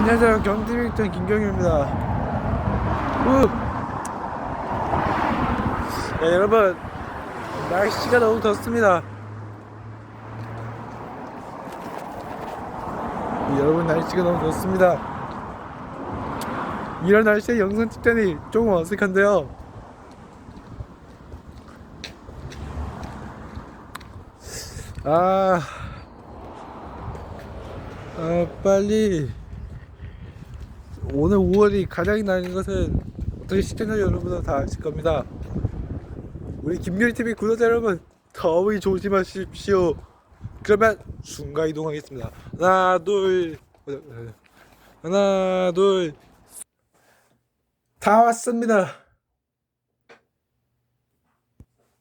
안녕하세요. 경티빅턴 김경유입니다. 우. 네, 여러분. 날씨가 너무 덥습니다. 네, 여러분 날씨가 너무 덥습니다. 이런 날씨에 영상 찍자니 조금 어색한데요. 아, 아 빨리 오늘 5월이 가장 나는 것은 어떻게 시청자 여러분은 다 아실 겁니다. 우리 김유리 TV 구독자 여러분 더위 조심하십시오. 그러면 순간 이동하겠습니다. 하나 둘 하나 둘 다 왔습니다.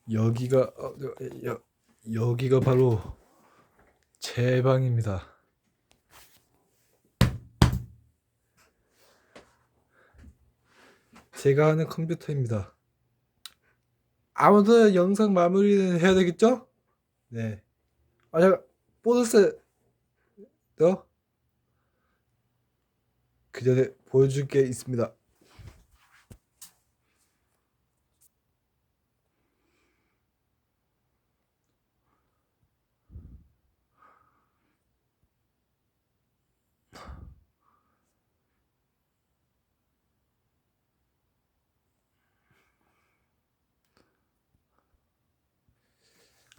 여기가 어, 여, 여, 여기가 바로 제 방입니다. 제가 하는 컴퓨터입니다. 아무튼 영상 마무리는 해야 되겠죠? 네. 아, 제가 보너스 너? 그 전에 보여줄 게 있습니다.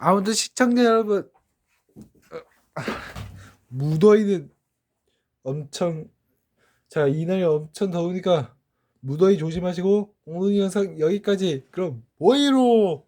아무튼 시청자 여러분 어, 무더위는 엄청 자 이날이 엄청 더우니까 무더위 조심하시고 오늘 영상 여기까지. 그럼 모이로